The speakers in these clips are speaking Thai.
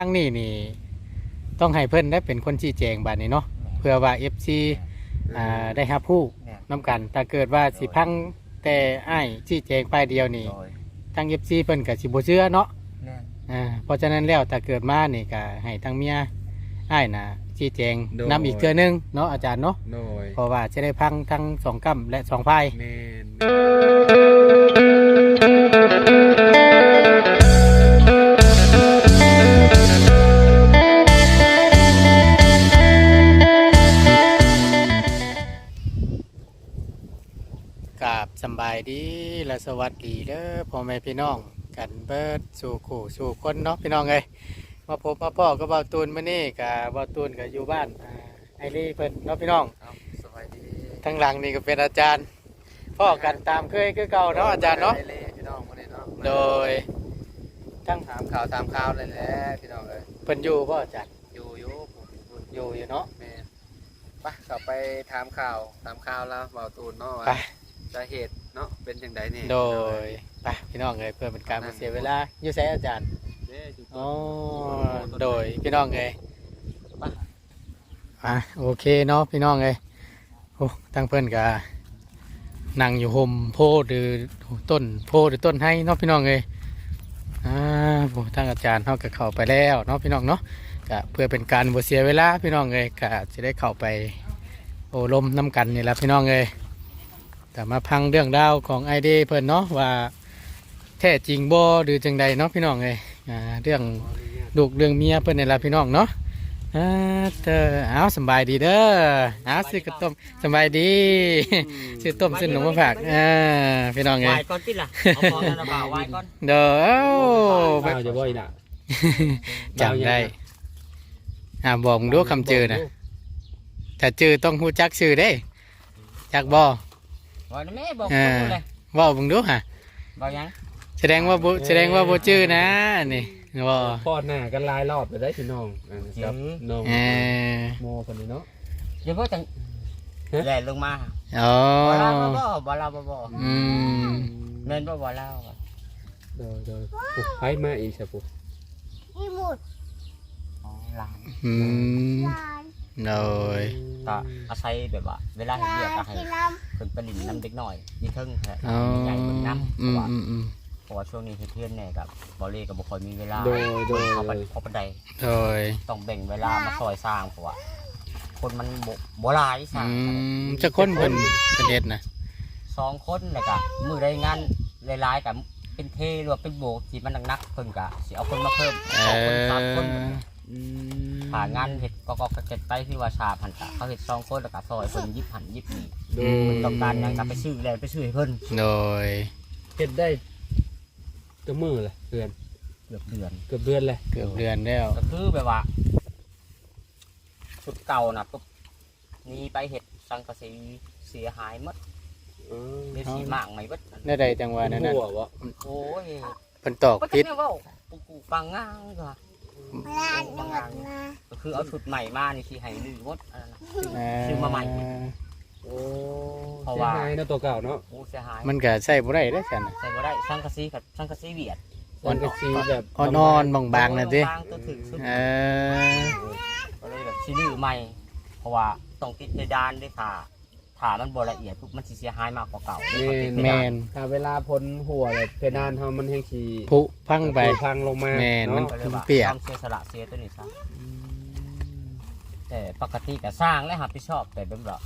ครั้งนี้นี่ต้องให้เพิ่นได้เป็นคนชี้แจงบัดนี้เนาะเพื่อว่า FC อ่าได้รับผู้แม่นน้ำกันถ้าเกิดว่าสิพังแต่อ้ายชี้แจงไปเดียวนี่โดยทาง FC เพิ่นก็สิบ่เชื่อเนาะแม่นอ่าเพราะฉะนั้นแล้วถ้าเกิดมานี่ก็ให้ทางเมียอ้ายน่ะชี้แจงโดยนำอีกเทื่อนึงเนาะอาจารย์เนาะโดยเพราะว่าจะได้พังทั้งสองกำและสองพายดีและสวัสดีเด้อพ่อแม่พี่น้อง กันเบิดสู่ขู่สู่คนเนาะพี่น้องเอ้ยมาพบมาพ่อก็เบาตูนมานี่กับเบาตูนกับอยู่บ้านอ่าไอรีเพิ่นเนาะพี่น้องครับสบายดีทั้งหลังนี่ก็เป็นอาจารย์พ่อกันตามเคยคือเก่าเนาะอาจารย์เนาะได้เลยพี่น้องมาเลยเนาะโดยทั้งถามข่าวตามข่าวเลยแหละพี่น้องเอ้ยเพิ่นอยู่พ่ออาจารย์อยู่อยู่ผมอยู่อยู่เนาะ แม่นไปเข้าไปถามข่าวถามข่าวแล้วเบาตูนเนาะว่าไป สาเหตุเนาะเป็นจังไดนี่โดยไปพี่น้องเลยเพื่อเป็นการไม่เสียเวลาอยู่ใช้อาจารย์เด้อยู่อ๋อโดยพี่น้องเลยอะโอเคเนาะพี่น้องเลยโอ้ตั้งเพื่อนกะนั่งอยู่โฮมโพธิ์หรือต้นโพธิ์หรือต้นไห้เนาะพี่น้องเลยอ่าโอ้ทั้งอาจารย์เขาก็เข้าไปแล้วเนาะพี่น้องเนาะกะเพื่อเป็นการบ่เสียเวลาพี่น้องเลยกะจะได้เข้าไปโอ้ลมน้ำกันนี่แหละพี่น้องเลย แต่มาพังเรื่องราวของไอเดเพิ่นเนาะว่าแท้จริงบ่หรือจังใดเนาะพี่น้องเลยอ่าเรื่องลูกเรื่องเมียเพิ่นนี่ล่ะพี่น้องเนาะอ่าเธอเอาสำบายดีเด้อเอาซื้อกระต้มสำบายดีซื้อต้มซื้อหนมมาฝากอ่าพี่น้องไงวายก่อนติล่ะเอาพอแล้วบ่าววายก่อนเด้อเอ้าบ้าจะบ่อยน่ะจำได้อ่าบอกมึงดูคำจือนะถ้าจือต้องฮู้จักชื่อเด้จักบ่ ว่าแม่บอกอ่าผมเลยเว้ามึงดูฮะบอกยังแสดงว่าบ่แสดงว่าบ่จื้อนะนี่บ่พอดหน้ากันหลายรอบไปได้พี่น้องอ่าครับน้องเออโมคนนี้เนาะเดี๋ยวพ่อจังแหล่ลงมาอ๋อบ่ลาบ่บ่บ่ลาบ่บ่อืมแม่นบ่บ่ลาบ่โดยโดยปุ๊บไปมาอีกใช่ปุ๊บอ๋อหลานอืม โดยก็อาศัยแบบว่า เวลาเฮ็ดเวียกก็ให้เพิ่นไปลิ้นน้ำเด็กน้อยนี่เทิงแหละอ๋อใหญ่เบิ่งน้ำเพอืราะมว่าอืมอืมเพราะว่าช่วงนี้เฮ็ดเทือนแน่กับบ่เล่ก็บ่ค่อยมีเวลาโดยโดย เข้าไปโดยเข้าไปได้โดยต้องแบ่งเวลามาซอยสร้างเพราะว่าคนมันบ่บ่หลายสร้าอืงมจะคนเพิ่นเป็นเฮ็ดนะสองคนแล้วก็มือได้งานหลายๆกับเป็นเทหรือว่าเป็นโบกที่มันหนักๆเพิ่นก็สิเอาคนมาเพิ่มเอสองคนสามคนออืม หางานเฮ็ดก็ก็เก็บไปที่ว่าชาพันกะเขาเฮ็ดสองคนแล้วก็ซอยเพิ่นยิบหันยิบนี่โดยต้องการหยังก็ไปซื้อแล้วไปซื้อให้เพิ่นโดยเฮ็ดได้ตัวมือเลยเดือนเกือบเดือน เกือบเดือนเลยเกือบเดือนแล้วก็คือแบบว่าชุดเก่าน่ะปุ๊บหนี่ไปเฮ็ดสังกะสีเสียหายหมดอ๋อเดี๋ยวสีมากใหม่เบิดนั่นได้ใดจังหวะนั้นน่ะหัววะโอ้ยเพิ่นตอกก็จะติดเนี่ยเว้าปูกูฟังง่างก็ ก็คือเอาชุดใหม่มานี่สิให้ลือหมดอันนั้นน่ะซื้ออ่าซื้อมาใหม่ โอ้เพราะเสียว่าหายเนาะตัวเก่าเนาะโอ้เสียหายมันก็ใส่บ่ได้เด้อซั่นน่ะ ใส่บ่ได้สังกะสีกับสังกะสีเวียดมันก็สีแบบอ่อนๆบางๆน่ะติบางตัวถึงสุดเออก็เลยแบบสิลือใหม่ เพราะว่าต้องติดเพดานด้วยค่ะ ถ้ามันบ่ละเอียดปุ๊บมันสิเสียหายมากกว่าเก่าแม่น แม่นถ้าเวลาพ้นหัวเลยเพดานเฮามันแห้งสีผุพังไป พังลงมาแม่นมันเาะก็เลยว่าเปียกยอมเสียสละเสียตัวนี้ซะแต่ปกติก็สร้างและรับผิดชอบแต่แบบว่า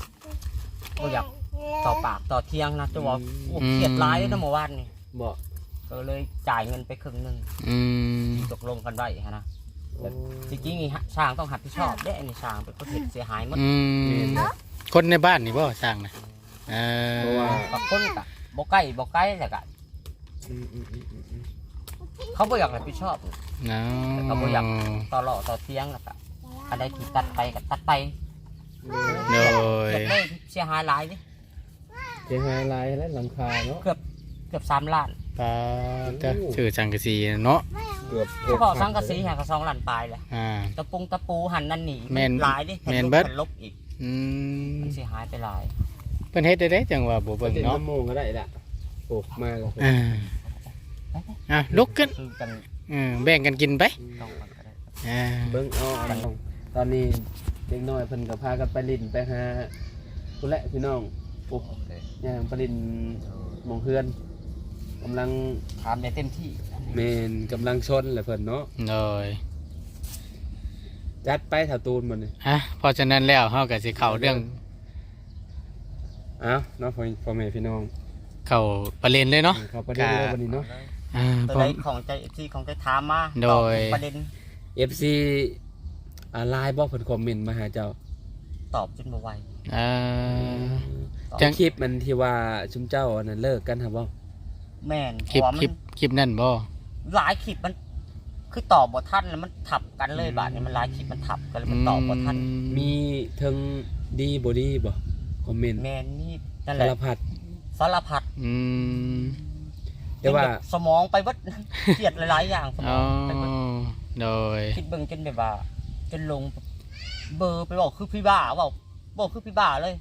บ่อยากต่อปากต่อเที่ยงนะจะว่าโอ้เครียดร้ายเลยนะเมื่อวานนี่บ่ก็เลยจ่ายเงินไปครึ่งหนึงอืมที่ตกลงกันไว้ฮะนะจริงๆนี่ฮะช้างต้องรับผิดชอบได้อันนี้ช้างเป็นคนเห็นเสียหายหมด อืม คนในบ้านนี่บ่สร้างนะเออเพราะว่าบางคนกะบ่ใกล้บ่ใกล้แต่กะอืมอืมอืมอืมอืมเขาบ่อยากรับผิดชอบ เนาแต่ก็บ่อยากะต่อหล่อต่อเที่ยงแล้วกะอันใดที่ตัดไปก็ตัดไปโดย เกิดเลยเสียหายหลายดิเสียหายหลายและหลังคาเนาะ เกือบ3ล้านปลาจะชื่อสังกะสีเนาะ เกือบเฉพาะสังกะสีหาก็2ล้านปลายแหละอ่า ตะปุงตะปูหันนั่นนี่แม่นหลายดิแม่นผ่เบิดผ่ลบอีก อืมมันเสียหายไปหลายเพิ่นเฮ็ดได้เด้จังว่าบ่เบิ่เบิ่งงเนาะเนาะโมงก็ได้ละโอ้มาแล้วอ่าอะลุกขึ้นคือกันเออแบ่งกันกินไปต้องกันก็ได้อ่าเบิ่งเอาอันน้องตอนนี้เด็กน้อยเพิ่นก็พากันไปลินไปหาพุ่นแหละพี่น้องโอ้โอเคย่างไปลินหมองเฮือนกำลังทำได้เต็มที่ เมนกำลังชนแหละเพิ่นเนาะโดย จัดไปถ้าตูนมันนี่อะเพราะฉะนั้นแล้วเฮาก็สิเข้าเรื่องเอ้าเนาะพ่อพ่อแม่พี่น้องเข้าประเด็นเลยเนาะเขาประเด็นเลยวันนี้เนาะอ่าตัวเพราะใดของใจที่ของใจถามมาโดย ตอบประเด็น FC อ่าไลน์บ่เพิ่นคอมเมนต์มาหาเจ้าตอบจนบ่ไหวอ่าตอบจัง คลิปมันที่ว่าชุมเจ้าอันนั้นเลิกกันครับบ่แม่นคลิปเพราะว่าคลิปมันคลิปนั่นบ่หลายคลิปมัน คือตอบบ่ทันแล้วมันทับกันเลยบาดนี้มันหลายคลิปมันทับกันแล้วมันตอบบ่ทันมีทั้งดีบ่ดีบ่คอมเมนต์แม่นนี่นั่นแหสาละรพัดสารพัดอืมแต่ว่าจนแบบสมองไปเบิดเครียดหลายๆอย่างสมอ๋อองไปเบิดโดยคิดเบิ่งจนแบบว่า จนลง เบอร์ไปบอกคือพี่บ้าบอกบอกคือพี่บ้าเลย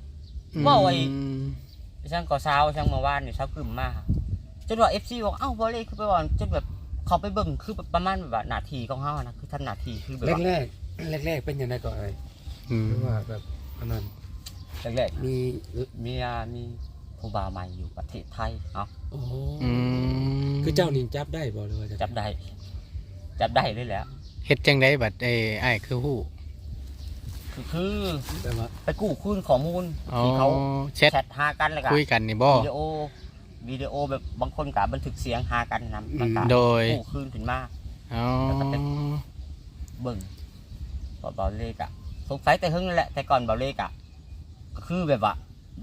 ว่าไอ้มช่างก่อเช้าช่างเมื่อวานนี่เช้ากึ่มมากจนว่าเอฟซีบอกเอ้าบอลเล่คือไปบอกจนแบบ เขาไปเบิ่งคือแบบประมาณแบบว่านาทีของเขาอะนะคือทำนาทีคือแบบว่าแรกๆแรกๆเป็นยังไงก่อนไอ้อืม หรือว่าแบบอันนั้นแรกมีๆเมียมีผู้บ่าวใหม่อยู่ประเทศไทยเอ้าโอ้อืมคือเจ้านี่จับได้บ่หรือว่าจะจับได้จับได้เลยแหล้วเฮ็ดจังไดบัดไอ้ไอ้ายคือฮู้คือคือแบบว่าไปกู้คืนข้อมูลอ๋อที่เขาแชทแชทหากันเลยกันคุยกันนี่บ่วิดีโอ วิดีโอแบบบางคนกับบันทึกเสียงหากันนะมันก็โดย กู้คืนขึ้นมา อ๋อแล้วก็เป็นเบิ่งบอเบาเลกอะสงสัยแต่หึงนั่นแหละแต่ก่อนเบาเลกอะก็คือแบบว่า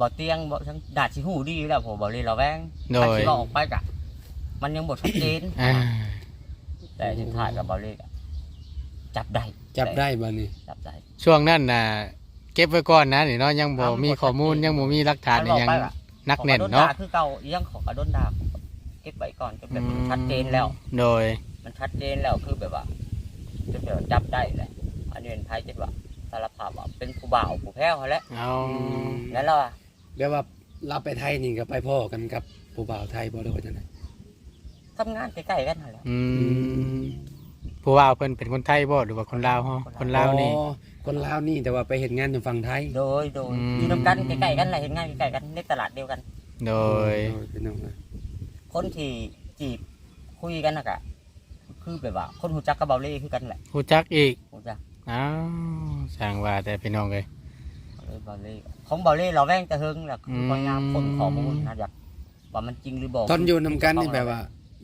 บ่เตียงบ่ทั้งดาดชิหูดีอยู่แล้วผมเบาเลเราแวงโดถ้าชิยเราออกไปกะ มันยังบทชัดเจนอ่า แต่ทิ้งท้ายกับเบาเลกอะจับได้จับได้บ่นี่จับได้ ช่วงนั้นน่ะ เก็บไว้ก่อนนะนี่เนาะยังบ่อ้าวมีข้อมูลบ่ชัดเจนยังบ่มีหลักฐานมันี่บอกยังไปอะ นักแน่นขอกระโดเนาะด่คือเก่ายังขอกระโดนด่าเก็บไว้ก่อนจนแบบมันชัดเจนแล้ว โดย มันชัดเจนแล้วคือแบบว่าจนแบบว่าจับได้เลยอันนี้เป็นไพ่จะว่าสารภาพว่าเป็นผู้บ่าวผู้แพ้วเขาแหล้วเอานั่นแล้วอะแบบว่าเราไปไทยนี่ก็ไปพ่อกันกับผู้บ่าวไทยบ่หรือว่าจังได๋ทำงานใกล้ๆกันนั่นแหละอืมผู้ว่าเพิ่นเป็นคนไทยบ่หรือว่าคนลาวฮะคนลาวนี่ อ๋อ คนลาวนี่แต่ว่าไปเฮ็ดงานอยู่ฝั่งไทยโดยโดยอืม อยู่นำกันใกล้ๆกันแหละเห็นงานใกล้ๆกันในตลาดเดียวกัน โดยโดพี่น้องเอ้ยคนที่จีบคุยกันนะกะคือแบบว่า คนหูจักกับเบาเล่คือกันแหละรู้จักอีก หูจักอ้าวสร้างว่าแต่พี่น้องเลยเลยเบาเล่ของเบาเล่เราแว่งแต่เฮงแหละคือมพยายามคนข้อมูลนะอยากว่ามันจริงหรือบอกตอนอยู่นํกันนี่แบบว่า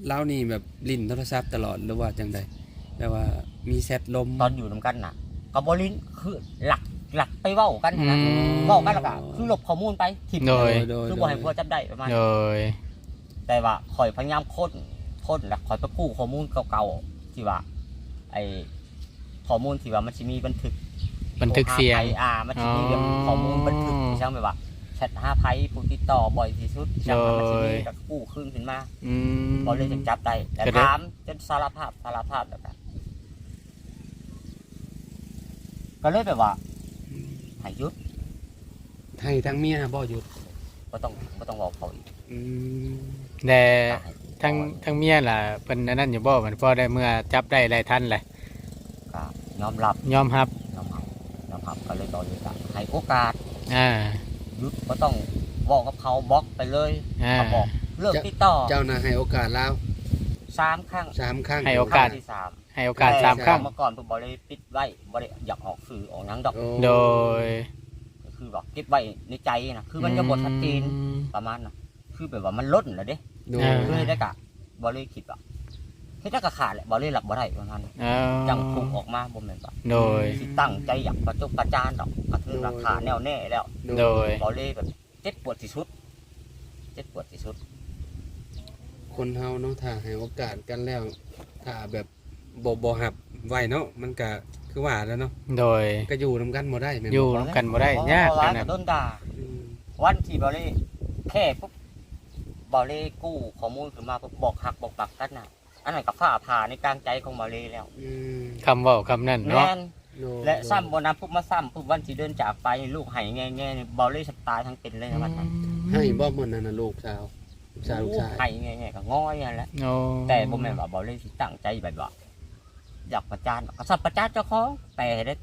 เรานี่แบบลิ้นโทรศัพท์ตลอดหรือว่าจังไดแบบว่ามีแชทลมตอนอยู่นำกันน่ะ กับบลินคือหลักหลักไปเว้ากันอืนะมเว้ากันแล้วก็คือหลบข้อมูลไปทิมโดย โดย คือบ่ให้พวกจับได้ประมาณโดยแต่ว่าข่อยพยายามค้นค้นแล้วข่อยไปกู้ข้อมูลเก่าๆที่ว่า ไอข้อมูลที่ว่ามันจะมีบันทึก บันทึกเสียงโทรหาไผอ่ามันจะมีแบบอ๋อข้อมูลบันทึกที่ช่างแบบว่าแชทหาไพ่ผู้ติดต่อบ่อยที่สุดช่างว่ามันจะมีโดยกับกู้ขึ้นขึ้นมาอืมบอเลยจะจับได้แต่ก็ได้ ถามจนสารภาพสารภาพแล้วกัน ก็เลยแบบว่าใหายยุดไทยทั้งเมียบ่หยุดก็ต้องก็ต้องบอกเขาอีกอืมแต่ตายทั้งทั้งเมียล่ะเป็นอันนั้นอยู่บ่มันพอได้เมื่อจับได้หลายท่านแหละก็ยอมรับยอมรับยอมรับยอมรับก็เลยตอนนี้ก็ให้โอกาสอ่าหยุดก็ต้องบอกกับเขาบล็อกไปเลยอ่า เขาบอกเลิกติดต่อเจ้าน่ะให้โอกาสเราสามครั้งสามครั้งให้โอกาส ครั้งที่สาม ให้โอกาสสามครั้ง เมื่อก่อนผมบริปิดไว้บริอยากออกสื่อออกหนังดอกโอ้โดย ก็คือแบบเก็บไว้ในใจนะคือมันจะบทชัดเจนอืมประมาณนะคือแบบว่ามันล้นแล้วเด้โดอ่าคือให้ได้กะบริคิดว่าเฮ็ดได้กะขาดแหละบริหลับบ่ได้ประมาณนั้นเอาจังถูกออกมาบ่แม่นว่าโดย สิตั้งใจอยากประจบประจานดอกกระทือราคาแน่วแน่แล้วโดย บริแบบเจ็บปวดที่สุดเจ็บปวดที่สุด คนเฮาเนาะถ้าให้โอกาสกันแล้วถ้าแบบ บ่บ่หับไว้เนาะมันก็คือว่าแล้วเนาะโดย ก็อยู่นํกันบ่ได้แม่นอยู่บ่ร่วมกันบ่ได้ยากเพระขว่นาดโดนด่าอืมวันที่บริแค่ปุ๊บบริกู้ข้อมูลขึ้นมาปุ๊บบอกหักบอกปักกันน่ะ อันนั้นกับฝ้าผ่าในกลางใจของบริแล้วอืมคำเว่าคำนั้นแมเนาะนโดยและซ้ำบนนั้นปุ๊บมาซ้ำปุ๊บวันที่เดินจากไปลูกหายแง่แง่ๆบอลเลยสตายทั้งเป็นเลยนะวันนั้นให้บ่มื้อนั้นน่ะลูกสาวลูกสาวลูกชาย หายแง่แง่ๆก็ง้อยนั่นแหละ โอ้แต่บ่แม่นว่าบอลเลยสิตั้งใจแบบว่า อยากประจานก็สับประจานเจ้าของแต่ได้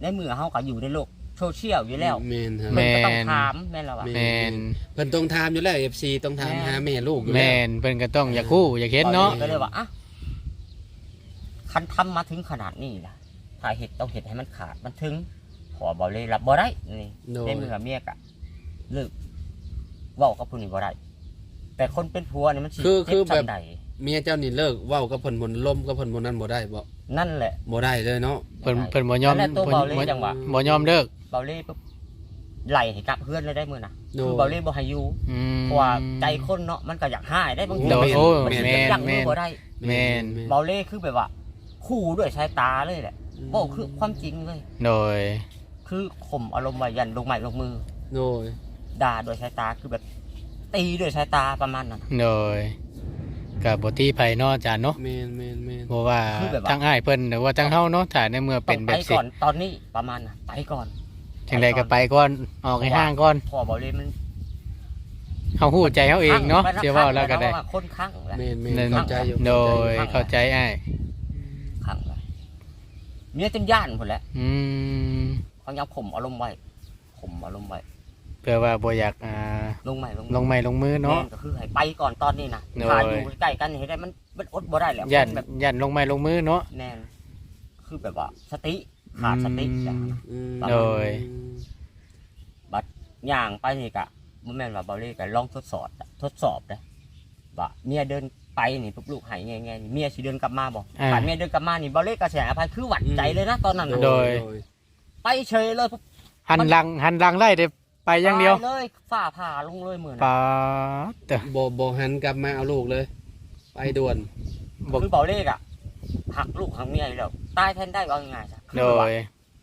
ในมือเฮาก็อยู่ในโลกโซเชียลอยู่แล้วแม่นครับแม่มันก็ต้องถามแม่นแล้วว่าแม่แมนเพิ่นต้องถามอยู่แล้ว FC ต้องถามแม่ หาแม่ลูกอยู่แมแล้วนเพิ่นก็ต้องอยากคู่อยากเห็นเนาะ ก็เลยว่าอะคันทำมาถึงขนาดนี้นะถ้าเห็ดต้องเห็ดให้มันขาดมันถึงพอบอกเลยรับบ่ได้นี่โดในยมือเมียกะเลิกเว้ากับผู้นี้บ่ได้แต่คนเป็นผัวนี่มันสิคือคือเจ็แบบจั่งใด เมียเจ้านี่เลิกเว้ากับเพิ่นบ่ลมกับเพิ่นบ่นั้นบ่ได้บ่ นั่นแหละ บ่ได้เลยเนาะเพิ่นเพิ่นบ่ยอมนั่นแหละตัวเพิ่นเบาเลยบ่จังหวะ บ่ยอมเลิกเบาเล่ปุ๊บไหลให้กลับเพื่อนเลยได้มือนะโดคือยเบาเล่บ่ให้อยู่อืม เพราะว่าใจคนเนาะมันก็อยากหายได้บางทีโดยโอ้มันแม่นยังแม่มือนบ่ได้ แม่น เบาเล่คือแบบว่า คู่ด้วยสายตาเลยแหละบ่คือความจริงเลย โดย คือข่มอารมณ์ไว้ยันลงไม้ลงมือ โดยด่าด้วยสายตาคือแบบ ตีด้วยสายตาประมาณนั้นโดย กับบที่ไผเนาะอาจารย์เนาะแม่นแม่นแม่นเพราะว่าคือแบบว่า ทั้งอ้ายเพิ่นหรือว่าทั้งเฮาเนาะถ้าในเมื่อต้เป็อนงแบไปบสิก่อนตอนนี้ประมาณน่ะไปก่อนจังใดก็ไปก่อนออกให้ห่างก่อนพอเบาเล่มันเฮาฮู้ใจเฮาเองเนาะไปเชื่อว่าแล้วก็ได้ว่าคนข้างแหละ แม่นแม่นนั่น เข้าใจอยู่โดยข้างเข้าใจอ้ายข้างเลยเมียจนย่านหมดแล้วอืม เขายังข่มอารมณ์ไว้ข่มอารมณ์ไว้เพื่อว่าบ่อยากอ่าลงใหม่ลงลงไม้ลงมือเนาะ แม่ก็คือให้ไปก่อนตอนนี้นะโดย ถ้าอยู่ใกล้กันเห็นได้มันมันอดบ่ได้แล้วย่านแบบย่านลงไม้ลงมือเนาะ แน่นคือแบบว่าสติขาดสติอืมอย่างนั้นนะอืมโดย ย่างไปนี่กะมันแม่นว่าเบาเล่กะลองทดสอบอะทดสอบนะว่าเมียเดินไปนี่ปุ๊บลูกหายแง่ๆนี่เมียสิเดินกลับมาบอกอ่าถ้าเมียเดินกลับมานี่เบาเล่กะแสอภัยคือหวัดใจเลยนะตอนนั้นน่ะโดย ไปเฉยเลยปุ๊บหันหลังหันหลังได้แต่ ไปอย่างเดียวตเลยฝ้าผ่าลงเลยเหมือนปาดเด้อบ่บ่หันกลับมาเอาลูกเลย ไปด่วนบ่คือเบาเล่กะหักลูกหักเมียอยู่แล้วตายแทนได้ว่าง่ายๆจ้ะคือโดแบบว่าย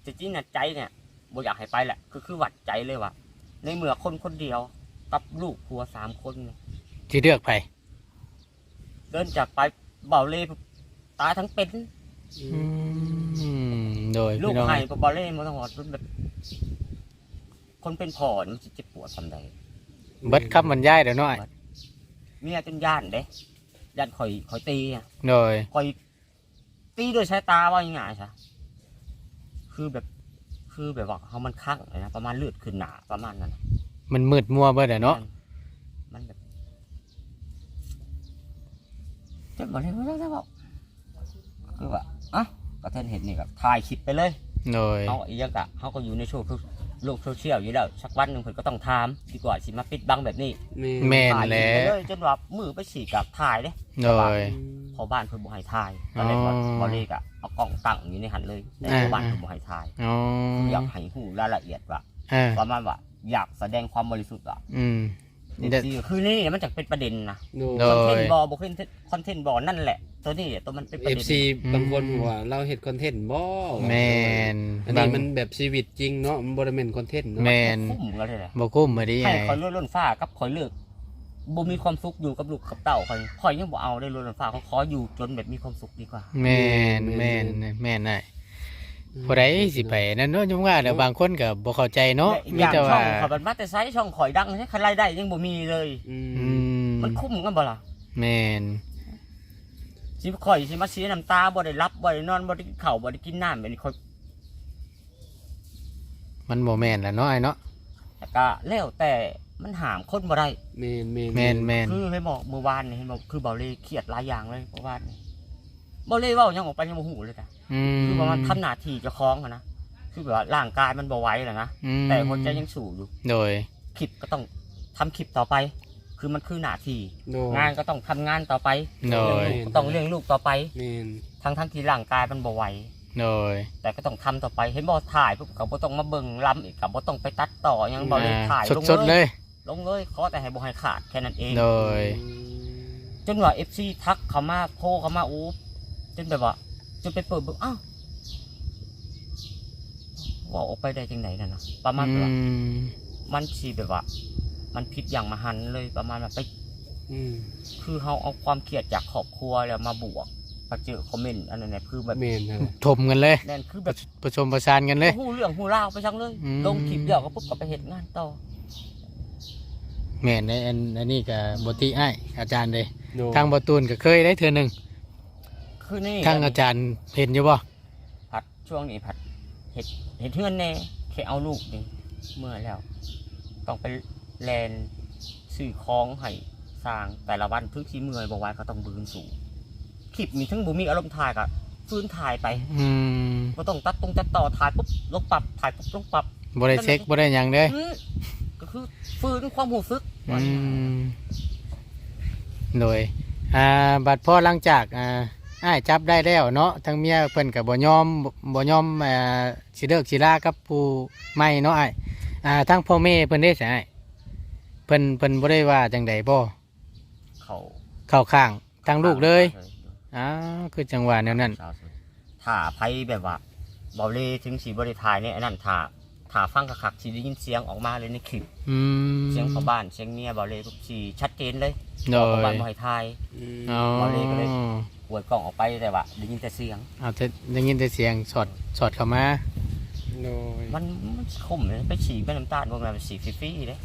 จริงๆน่ะใจเนี่ยบ่อยากให้ไปแหละ คือคือหวัดใจเลยว่ะในเมื่อคนคนเดียวกับลูกผัวสามคนเนี่ยที่เลือกไปเดินจากไปเบาเล่ปุ๊บตายทั้งเป็น อืมโดยลูกพี่น้องไห้ปบอลเล่มาตลอดมันแบบ คนเป็นพ่อนี่มันจะเจ็บปวดทำใดเบิดคำบรรยายเดี๋ยวน้อยเมียจนย่านเด้ย่านข่อยข่อยตีอะโดยข่อยตีด้วยสายตาว่ายังไงซะคือแบบคือแบบว่าเขามันข้างเลยนะประมาณเลือดขึ้นหนาประมาณนั้นมันมืดมัวเบิดอะเนาะมันแบบจะบอกเลยว่าแล้วบอกคือว่าอะก็เทนเห็นนี่กับถ่ายคลิปไปเลย โดย เอาอีกอย่างกะเขาก็อยู่ในโชว์ โลกโซเชียลอยู่แล้วสักวันหนึ่งเพิ่นก็ต้องถามดีกว่าสิมาปิดบังแบบนี้แม่นแม่นถ่ายแหล้ไปว เลยจนว่ามือไปฉีกกับถ่ายเด้โดย พอบ้านเพิ่นบ่ให้ถ่ายตอนแรกว่าอ๋อบ่เลกอะเอากล้องตั้งอยู่ในหันเลยแต่อ่าพอบ้านเพิ่นบ่ให้ถ่ายอ๋ออยากให้ฮู้รายละเอียดว่าอ่าประมาณว่าอยากแสดงความบริสุทธิ์ว่าอืม เด็เด็ดดคือนี่มันจะเป็นประเด็นนะโดโดยยคอนเทนต์บ่บ่คอนเทนต์คอนเทนต์บ่นั่นแหละ ตัวนี้ตัวมันเป็นประเด็น FC บางคนว่าเราเฮ็ดคอนเทนต์บ่แมนอันบานี้งมันแบบชีวิตจริงเนาะมันบ่ได้แม่นคอนเทนต์เนาะแมนคุ้มกันเลยแหละบ่คุ้มมาดิให้ไอ้คอยเลื่อนล้นฟ้ากับคอยเลือกบ่มีความสุขอยู่กับลูกกับเต้าคอยคอยยังบ่เอาได้เลื่อนล้นฟ้าเขาขออยู่จนแบบมีความสุขดีกว่า แมนแมนแมนได้ ผู้ใดสิไปนั่นเนาะจังว่าเดี๋ยวบางคนก็บ่เข้าใจเนาะอีกมีอย่างแต่ช่ว่า องขอยบันมาแต่ไซส์ช่องข่อยดังใช้คันรายได้ยังบ่มีเลย อือืมมมันคุ้มกันบ่ล่ะแมนสิข่อยสิมาเสียน้ำตาบ่ได้รับบ่ได้นอนบ่ได้กินข้าวบ่ได้กินน้ำแบบนี้ข่อยมันบ่แม่นล่ะเนาะไอ้เนาะแต่ก็แล้วแต่มันหามคนบ่ได้ แม่นแม่นแม่นแม่นคือให้บอกเมื่อวานนี่เห็นบอกคือเบาเลยเครียดหลายอย่างเลยเมื่อวานนี่เบาเลยเว้ายังออกไปยังบ่ฮู้เลยจ้ะ อืมคือประมาณทำหน้าที่เจะคล้าของอะนะคือแบบว่าร่างกายมันบ่ไหวแล้วนะอืมแต่หัวใจยังสู้อยู่โดย คลิปก็ต้องทำคลิปต่อไป คือมันคือหน้าที่โดยงานก็ต้องทำงานต่อไปโดยเลี้งลูกก็ต้องเลี้ยงลูกต่อไป แม่นทั้งทั้งที่ร่างกายมันบ่ไหว โดย แต่ก็ต้องทำต่อไปเห็นบ่ถ่ายปุ๊บก็บ่ต้องมาเบิ่งล้ำอีกก็บ่ต้องไปตัดต่อหยังบ่เลยถ่ายสดลงสดๆเลเลยย ลงเลยขอแต่ให้บ่ให้ขาดแค่นั้นเอง โดย จนว่า FC ทักเขามาโพเขามาอู้จนแบบว่า จนไปเปิดเบิ่งอ้าวว่าออกไปได้จังไหนน่ะนะประมาณอืว่ามมันสิแบบว่า มันผิดอย่างมหันต์เลยประมาณว่าไป อืมคือเขาเอาความเครียดจากครอบครัวแล้วมาบวกมาเจอคอมเมนต์อันนั้นเนี่ยคือแบบแม่นนั่นแหละถมกันเลยแน่นคือแบบ ผสมประสานกันเลย หูเรื่องหูเล่าวไปทั้งเลย อืม ลงคลิปเดียวก็ปุ๊บก็ไปเห็นงานต่อแม่นในอันอันนี้ก็บ่ติอ้ายอาจารย์เลยโดยทางบ่ตูนก็เคยได้เทื่อหนึงเคคือนี่ทางอาจารย์เห็นอยู่บ่ผัดช่วงนี้ผัดเห็ดเห็ดเทือนแน่แค่เอาลูกนี่เมื่อแล้ว ต้องไปแลนซื้อของให้สร้างแต่ละวันพึ่งที่เมื่อยบอกไว้ก็ต้องบืนสูงคลิปมีทั้งบุมีอารมณ์ถ่ายกับฟื้นถ่ายไป อืมก็ต้องตัดตรงตัดต่อถ่ายปุ๊บลงปรับถ่ายปุ๊บลงปรับบ่ได้เช็คบ่ได้หยังเด้อืมก็คือฟื้นความหูซึกอืมโดยอ่าบัดพ่อหลังจากอ่า อ้ายจับได้แล้วเนาะทั้งเมียเพิ่นก็บ่ยอมบ่บ่ยอมอ่าสิเลิกสิลากับผู้ใหม่เนาะอ้ายอ่าทั้งพ่อแม่เพิ่นได้ใช่อ้ายเพิ่นเพิ่นบ่ได้ว่าจังใดบ่เขาเข้าข้างทั้งลูกเลยอ้าวคือจังหวะแนวนั้นถ่าไพ่แบบว่าเบาเล่ถึงสีบริทายเนี่ยอันนั้นถ่าถ่าฟังกระคักสีได้ยินเสียงออกมาเลยในคลิป อืม เสียงพ่อบ้านเสียงเมียเบาเล่ทุกสีชัดเจนเลยโดพ่อยบ้านบ่ให้ทายอืมอ๋อเอาเลยก็เลยป วดกล้องออกไปแต่ว่าได้ยินแต่เสียง เอาแต่ได้ยินแต่เสียงสอดสอดเข้ามาโดยมันมันคมเลยไปฉีดเป็นน้ำตาลพวกนั้นสีฟรีๆเลย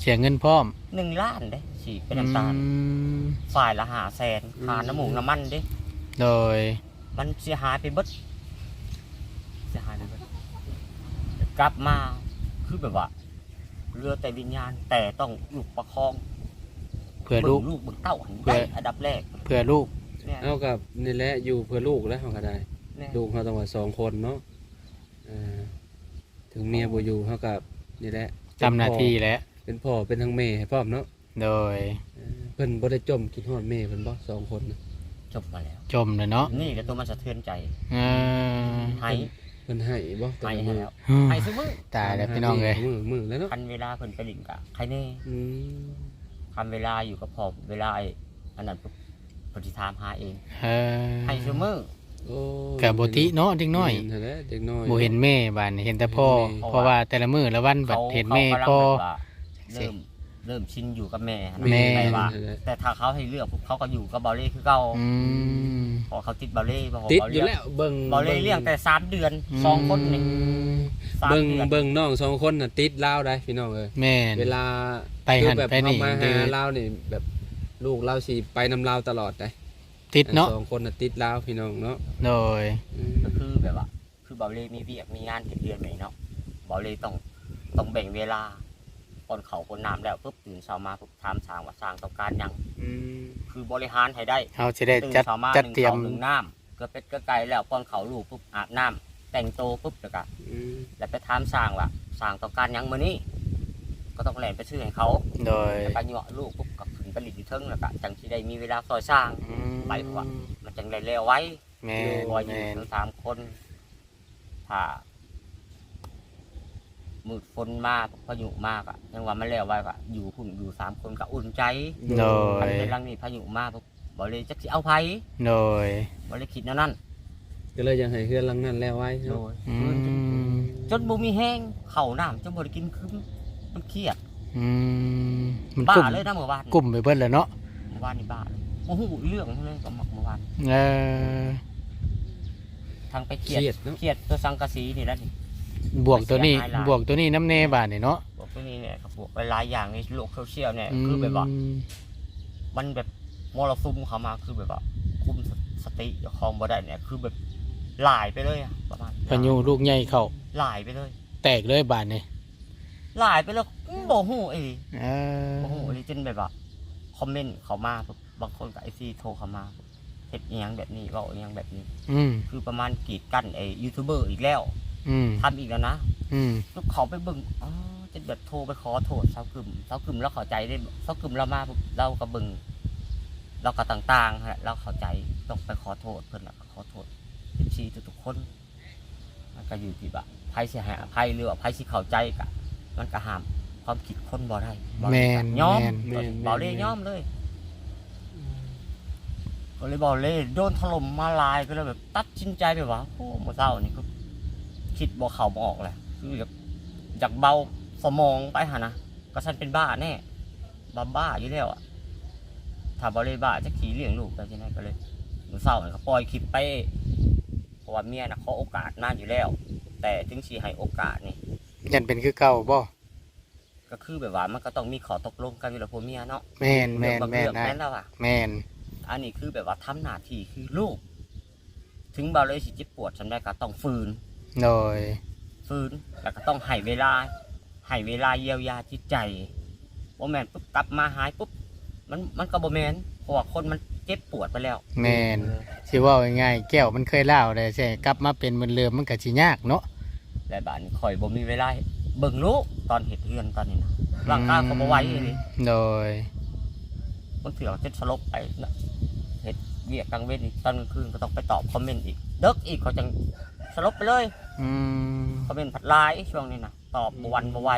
เสียเงินพร้อมหนึ่งล้านเด้ฉีดเป็นน้ำตาลอืมฝ่ายละหาแสนหาน้ำหมูกน้ำมันเด้ โดยมันเสียหายไปเบิดเสียหายไปเบิดกลับมาคือแบบว่าเรือแต่วิญญาณแต่ต้องลูกประคองเพื่อลูกบิ่งลูกเบิ่งเต้าหันเพื่ได้ออันดับแรก เพื่อลูก เนี่ยเอากับนี่แหละอยู่เพื่อลูกแล้วเขาก็ได้เนี่ยลูกเขาต้องว่าสองคนเนาะอ่าถึงเมียบ่อยู่เขากับนี่แหละจำหน้าที่แล้ว เป็นพ่อเป็นทั้งแม่ให้พร้อมเนาะโดยเออเพิ่นบ่ได้จมคิดฮอดแม่เพิ่นบ่สองคนน่ะจบมาแล้ว จมเลยเนาะนี่ก็ตัวมันสะเทือนใจเออให้เพิ่นให้บ่แต่ให้ละให้มื้อแล้วให้ซื้อมือตายแล้วพี่น้องเลยมือมือแล้วเนาะคันเวลาเพิ่นไปหลิงกะใครแน่อืม คันเวลาอยู่กับพ่อเวลาไอ้อันนั้น ปุ๊บเพิ่นสิถามหาเองเออให้ซื้อมือโอ้กับบติเนาะเด็กน้อยเห็นแล้วเด็กน้อยบ่เห็นแม่บ้านเห็นแต่พ่อเห็นแม่เพราะว่าแต่ละมื้อละวันบัดเขาเห็นแม่เขากำลังพ่อแบบว่าสิเริ่มเริ่มชินอยู่กับแม่แม่ไปว่าเห็นแล้วแต่ถ้าเขาให้เลือกปุ๊บเขาก็อยู่กับเบาเล่คือเก่าอืมเพอเขาติดเบาเล่เพราะว่าติดเบาอยู่เล่แล้วเบิ่งเบาเล่เลี้ยงแต่สามเดือนสองคนนี่สามเบิ่งเดือนเบิ่งน้องสองคนน่ะติดลาวได้พี่น้องเอ้ยแม่น เวลาไปหันคือแบบไปนี่ เฮามาดื้หาอลาวนี่แบบ ลูกเราสิไปนำลาวตลอดได้ติดเนาะสองคนน่ะติดลาวพี่น้องเนาะโดยอืมก็คือแบบว่า คือเบาเล่มีเวียกมีงานเก็บเดือนไหนเนาะเบาเล่ต้องต้องแบ่งเวลาก่อนเขาคนน้ำแล้วปุ๊บตื่นเช้ามาปุ๊บถามสร้างว่าสร้างต้องการหยัง อืมคือบริหารให้ได้เฮาสิได้ตื่นจัดเช้ามาจัดหนึ่งเตรียมเขาหนึ่งน้ำก็เป็ดก็ไก่แล้วก่อนเขาลูกปุ๊บอาบน้ำแต่งโตวปุ๊บแล้วก็ อืมแล้วไปถามสร้างว่าสร้างต้องการหยังมื้อนี้ ก็ต้องแหลนไปซื้อให้เขาโดย แล้วก็เหยาะลูกปุ๊บก็ ขึ้นไปหลินอยู่เทิงแล้วก็จังที่ได้มีเวลาซอยสร้าง อืมไปกว่า มันจังได้แล้วไว้แม่นคอยอยู่แม่นทั้งสามคนถ้ามืดฝนมากพายุมากอะยังว่ามันแล้วไว้ก็อยู่พุ่นอยู่สามคนก็อุ่นใจโดคันยเป็นรังนี้พายุมากปุ๊บบ่เลยจักสิเอาไผโดยบ่เลยคิดแนวนั้นก็เลยยังให้เฮือนหลังนั้นแล้วไว้โดเนาะยอืมจนบ่มีแห้งเข้าวน้ำจนบ่ได้กินคือมันเครียด อืมมันบ้ากุ้มเลยนะเมื่อวานกุ้มไปเบิดเลยเนาะเมื่อวานนี่บ้าเลยโอ้โหเรื่องเลยก็เมื่อวานเออทางไปเคเครียดรียดเนาะเครียดตัวสังกะสีนี่แหละนี่ บวกตัวนี้เสียหายหลาย บวกตัวนี้น้ำเนบาทนี่เนาะบอกตัวนี้เนี่ยครับบวกไปหลายอย่างในโลกโซเชียลเนี่ยคือแบบว่า มมันแบบมรสุมเข้ามาคือแบบว่า คุมสติเจ้าของบ่ได้เนี่ย คือแบบหลายไปเลยอะประมาณพายุลูกใหญ่เข้าหลายไปเลย แตกเลยบาทนี่ หลายไปแล้วบ่ฮู้เอ้ยเออบ่ฮู้เอ้ยจนแบบว่าคอมเมนต์เข้ามาปุ๊บบางคนก็ไอซีโทรเข้ามาปุ๊บเฮ็ดอีหยังแบบนี้เว้าอีหยังแบบนี้ อืมคือประมาณกีดกั้นไอ้ยูทูบเบอร์อีกแล้วอืมทำอีกแล้วนะอืมลูกเขาไปเบิ่งอ๋อจะแบบโทรไปขอโทษเซากึมเซากึมแล้วเข้าใจได้เซากึมเรามาปุ๊บเราก็เบิ่งเราก็ต่างๆฮะเราเข้าใจต้องไปขอโทษเพิ่นน่ะขอโทษเอฟซีทุกๆคนมันก็อยู่ที่ว่าไพ่สิให้อภัยหรือว่าไพ่สิเข้าใจกะ มันก็ห้ามความคิดคนบ่ได้บ่แมได้นยอมแมน แม่นบ่เลยยอมเลย ก็เลยบอกเลยโดนถล่มมาหลายก็เลยแบบตัดสินใจไปว่าโอ้เมื่อเช้านี่ก็คิดบ่เข้าบ่ออกแหละคืออยากอยากเบาสมองไปหานะก็ฉันเป็นบ้าแน่บ้าบ้าอยู่แล้วอะถ้าบ่เลยบ้าจะขี่เลี้ยงลูกไปที่ไหนก็เลยเมื่อเช้านี่ก็ปล่อยคลิปไปเพราะว่าเมียน่ะขอโอกาสนานอยู่แล้ว แต่ถึงสิให้โอกาสนี่ ยันเป็นคือเก่าบ่ก็คือแบบว่ามันก็ต้องมีขอตกลงกันอยู่แล้วผัวเมียเนาะแมนแมนบางแมนเรื่องนะแม่นแล้วอะแมนอันนี้คือแบบว่าทำหน้าที่คือลูก ถึงเบาเลยสิเจ็บปวดฉันได้ก็ต้องฝืนโดยฝืนแล้วก็ต้องให้เวลาให้เวลาเยียวยาจิตใจบ่แม่นปุ๊บกลับมาหายปุ๊บมันมันก็บ่แม่นเพราะว่าคนมันเจ็บปวดไปแล้ว แม่นสิเว่าง่ายๆแก้วมันเคยเล่าได้ใช่กลับมาเป็นเหมือนเดิมมันก็สิยากเนาะ แต่บ้านนี้ข่อยบ่มีเวลาเบิ่งลูกตอนเฮ็ดเรือนตอนนี้นะร่างกายก็บ่ไหวเลยโดยบางทีเราจะสลบไปนะเฮ็ดเวียกกลางเว้นอีกตอนกลางคืนก็ต้องไปตอบคอมเมนต์อีกเด็กอีกเขาจังสลบไปเลยอืมคอมเมนต์ผัดลายช่วงนี้นะตอบบ่วันบ่ไหว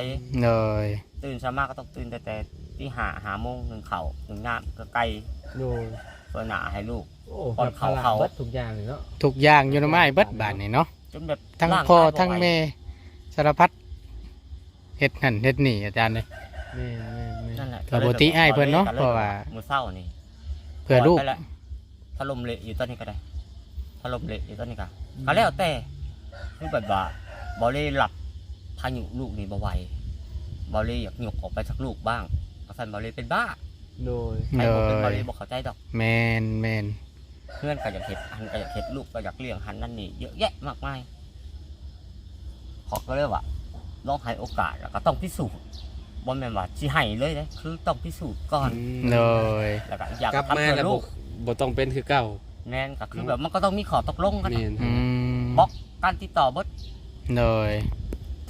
โดยตื่นเช้ามากก็ต้องตื่นแต่แต่ที่หาหาโมงหนึ่งเข่าวหนึ่งน้ำก็ไกลโดยเพื่อหนาให้ลูกโอ้ก่อนเข้าเข้าเบิดทุกอย่างเลยเนาะทุกอย่างอยู่ในไม้เบิดบาดนี่เนาะจ นแบบทั้งร่าพ่อกายบ่ทั้งไหวแม่สารพัดเฮ็ดนั่นเฮ็ดนี่อาจารย์เลยแม่นแม่นแม่นนั่นแหละก็บ่ติอ้ายเพิ่นเนาะก็ลยเพราะว่ามือเศร้านี่เพื่อลูกปยไปแวถล่มเละอยู่ตอนนี้ก็ได้ถล่มเละอยู่ตอนนี้ก็ก็แล้วแต่คือแบบว่าบอลเล่หลับพายุลูกนี่บ่ไหวบอลเล่อยากหยกออกไปจากลูกบ้างเพราะสันบอลเล่เป็นบ้าโดยใครโดบ่เป็นบอลยเล่บ่เข้าใจดอก แมนแมน เพื่อนก็อยากเห็ดหันก็อยากเห็ดลูกก็อยากเลี้ยงหันนั่นนี่เยอะแยะมากมายขอก็เลยว่าลองให้โอกาสแล้วก็ต้องพิสูจน์บ่แม่นว่าสิให้เลยนะคือต้องพิสูจน์ก่อนโดยแล้วก็อยากกลับทำมาเพื่อแล้วลูบ่กบ่ต้องเป็นคือเก่า แม่นก็คือแบบมันก็ต้องมีขอตกลงกันแม่นอืมบล็อกการติดต่อเบิดโดย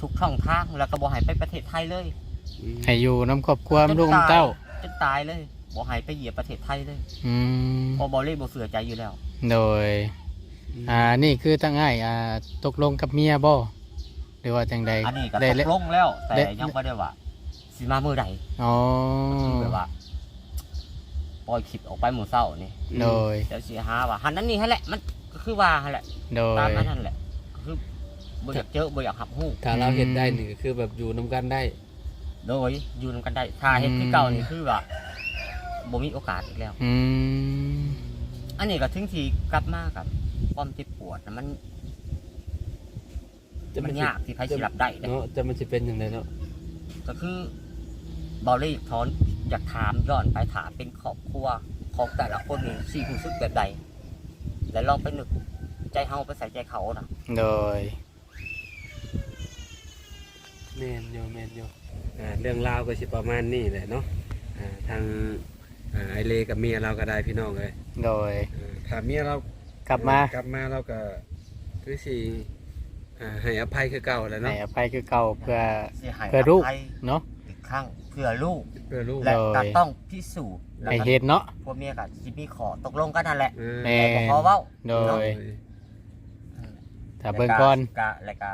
ทุกช่องทางแล้วก็บ่ให้ไปประเทศไทยเลยอืมให้อยู่น้ำครอบครัวลูกน้ำเต้า จนตายเลย บ่ให้ไปเหยียบประเทศไทยเลยอืมเพราะบอลเล่บ่เสือใจอยู่แล้ว โดย อ่านี่คือตั้งง่ายอ่าตกลงกับเมียบ่หรือว่าจังใดอันนี้ก็ได้ตเลยกลงแล้ว แต่ได้ ยังบ่ได้ว่าสิมามื้อใดอ๋อคือแบบว่าปล่อยคลิปออกไปหมู่เศร้านี่โดยเดี๋ยวสิหาว่าหันนั้นนี่หั่นแหละมันก็คือว่าหั่นแหละโดตามยอันนั้นแหละก็คือบ่อยากเจอบ่อยากหับฮู้ถ้าเราอืมเฮ็ดได้นี่ก็คือแบบอยู่นํกันได้ โดยอยู่นำกันได้ถ้าเฮ็ดคือเก่านี่คือว่า บ่มีโอกาสอีกแล้ว อืมอันนี้ก็ถึงที่กลับมากับความเจ็บปวดน่ะมันจะมันสิยากที่ใครสิรับได้เด้เนาะจะมันสิเป็นจังไดเนาะก็คือบอลลี่ทอนอยากถามย้อนไปถามเป็นครอบครัวของแต่ละคนนี่สิ่งรู้สึกแบบใด แล้วลองไปนึกใจเฮาไปใส่ใจเขานะโดยแม่นอยู่แม่นอยู่อ่าเรื่องราวก็สิประมาณนี้แหละเนาะอ่าทาง อ่าไอเลกับเมียเราก็ได้พี่น้องเลยโดย อ่าถ้าเมียเรากลับมากลับมาเราก็คือสิอ่าให้อภัยคือเก่าแหล้วให้เนาะอภัยคือเก่าเพื่อสิให้เพื่อลูก ภัยเนาะ อีกครั้งเพื่อลูก เพื่อลูกและโดย ก็ต้องพิสูจน์แล้วให้ก็เห็นเนาะ พวกเมียกับจิมีขอตกลงกันนั่นแหละเออแม่ แต่บ่ขอเว้าโดยถ้าเบิ่งก่อน แล้วก็แล้วก็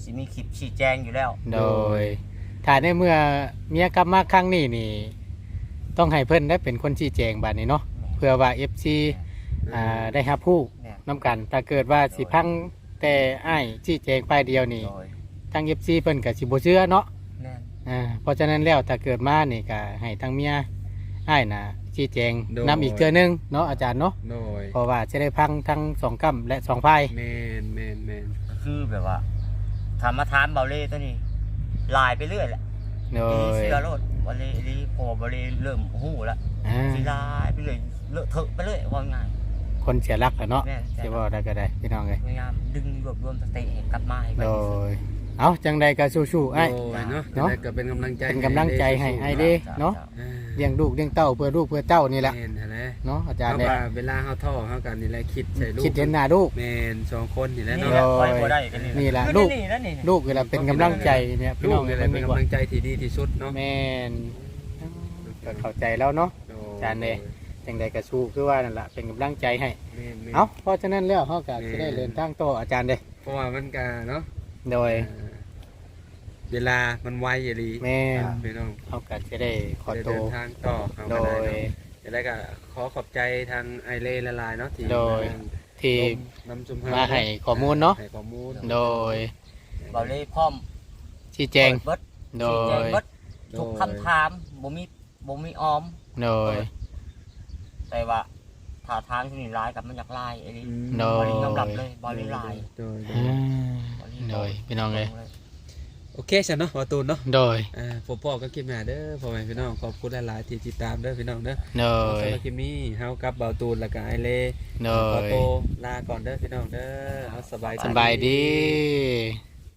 สิมีคลิปชี้แจงอยู่แล้ว โดย ถ้าในเมื่อเมียกลับมาครั้งนี้นี่ ต้องให้เพิ่นได้เป็นคนชี้แจงบาดนี้เนาะเพื่อว่า FC อ่าได้รับผู้เนี่ยน้ำกันถ้าเกิดว่าสิพังแต่อ้ายชี้แจงไปเดียวนี่โดยทาง FC เพิ่นก็สิบ่เชื่อเนาะแน่น อ่าเพราะฉะนั้นแล้วถ้าเกิดมานี่ก็ให้ทางเมียอ้ายน่ะชี้แจงนำอีกเทื่อนึงเนาะอาจารย์เนาะโดยเพราะว่าจะได้พังทั้งสองกำและสองพาย แม่นแม่นแม่นก็คือแบบว่าถามมาถามเบาเล่ตัวนี้ลายไปเรื่อยแหละโดอียเสื้อโลด บาเล่ลีพอบาเล่เริ่มหู้แล้วอ่าสีลายไปเลยเลอะเทอะไปเลยว่าง่ายคนเสียรักแหละเนาะแม่สิว่าได้ก็ได้พี่น้องเลยพยายามดึงรวบรวมสติให้กลับมาให้ไปโดย เอาจังใดก็สู้ๆไอ้โดยเนาะเนาะแล้วก็เป็นกำลังใจเป็นกำลังใจให้ไอ้เด้เด้เนาะอ่าเลี้ยงลูกเลี้ยงเต้าเพื่อลูกเพื่อเต้านี่แหละแม่นหั่นแหละเนาะอาจารเพย์ราะเนี่ยว่าเวลาเฮาท่อเฮากันนี่แหละคิดใส่ลูกคิดเห็นหน้าลูก แม่นสองคนนี่แหละนี่เนาะแหละไปบ่ได้กันนี่แหละคือลูกนี่แล้วนี่ลูกเวลาเป็นกำลังใจเนี่ยพี่ลูน้อกงนี่แหเป็ละนเป็นกำกำลัลังงใจที่ดีที่สุดเนาะแม่นก็เข้าใจแล้วเนาะ อาจารย์เด้ จังใดก็สู้คือว่านั่นแหละเป็นกำลังใจให้ แม่นแม่นเอาเพราะฉะนั้นแล้วเฮาก็จะได้เดินทางต่ออาจารย์เด้ เพราะว่ามันก็เนาะ โดยอ่าเวลามันไวอย่าลีแม่นพี่น้องเฮาก็จะได้ขอจะโต เดินทางต่อเฮาโดก็ได้ย เนาะจะได้ก็ขอขอบใจทางไอเล่ละลายเนาะที่โดยมาที่นำจุมมาให้ข้อมูลเนาะให้ข้อมูลโดยบาเล่พร้อมชี้แจง เปิดเบิดโดชี้แจงย เบิดทุกคำถามบ่มีบ่มีออม โดย แต่ว่า ถ้าทางที่นี่ร้ายกับมันอยากลายไอ้นี่โดบอลลี่ยอมรับเลยบอลลี่ลายโดยโดอ่ายโดยพี่น้องเลยโอเคฉันเนาะประตูนเนาะโดยอ่าผมพ่อก็คลิปหน้าเด้อพ่อแม่พี่น้องขอบคุณหลายๆที่ติดตามเด้อพี่น้องเด้อโดสำยหรับคลิปนี้เฮากับเบาตูนแล้วก็ไอเล่โดขอยโตวลาก่อนเด้อพี่น้องเด้อเอาสบายใจสบายดี